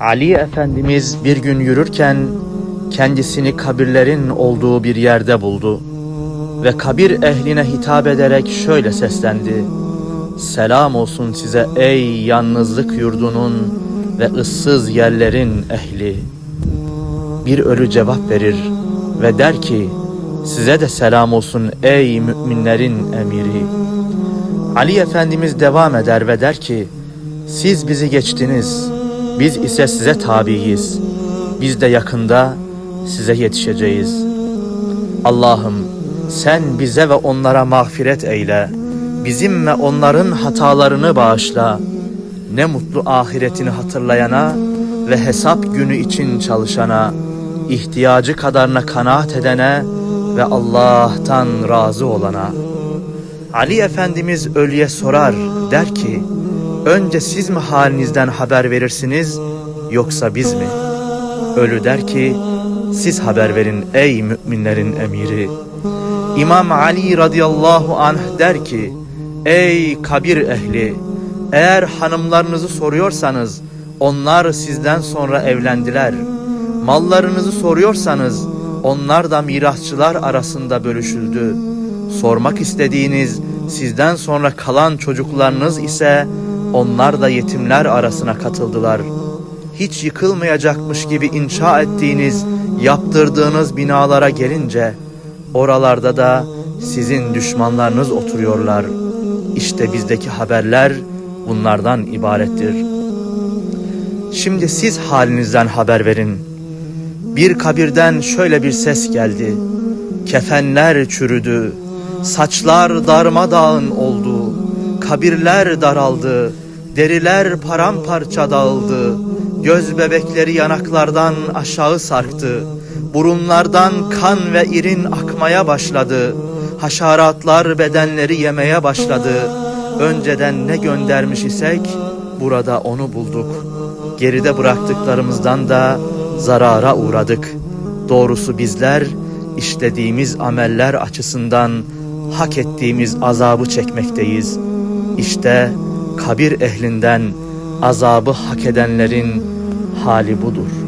Ali Efendimiz bir gün yürürken kendisini kabirlerin olduğu bir yerde buldu ve kabir ehline hitap ederek şöyle seslendi. Selam olsun size ey yalnızlık yurdunun ve ıssız yerlerin ehli. Bir ölü cevap verir ve der ki size de selam olsun ey müminlerin emiri. Ali Efendimiz devam eder ve der ki siz bizi geçtiniz biz ise size tabiiyiz. Biz de yakında size yetişeceğiz. Allah'ım sen bize ve onlara mağfiret eyle. Bizim ve onların hatalarını bağışla. Ne mutlu ahiretini hatırlayana ve hesap günü için çalışana, ihtiyacı kadarına kanaat edene ve Allah'tan razı olana. Ali Efendimiz ölüye sorar, der ki, önce siz mi halinizden haber verirsiniz yoksa biz mi? Ölü der ki, siz haber verin ey müminlerin emiri. İmam Ali radıyallahu anh der ki, ey kabir ehli, eğer hanımlarınızı soruyorsanız, onlar sizden sonra evlendiler. Mallarınızı soruyorsanız, onlar da mirasçılar arasında bölüşüldü. Sormak istediğiniz, sizden sonra kalan çocuklarınız ise, onlar da yetimler arasına katıldılar. Hiç yıkılmayacakmış gibi inşa ettiğiniz, yaptırdığınız binalara gelince, oralarda da sizin düşmanlarınız oturuyorlar. İşte bizdeki haberler bunlardan ibarettir. Şimdi siz halinizden haber verin. Bir kabirden şöyle bir ses geldi. Kefenler çürüdü, saçlar darmadağın oldu, kabirler daraldı, deriler paramparça dağıldı, göz bebekleri yanaklardan aşağı sarktı, burunlardan kan ve irin akmaya başladı, haşeratlar bedenleri yemeye başladı. Önceden ne göndermiş isek burada onu bulduk. Geride bıraktıklarımızdan da zarara uğradık. Doğrusu bizler işlediğimiz ameller açısından hak ettiğimiz azabı çekmekteyiz. İşte kabir ehlinden azabı hak edenlerin hali budur.''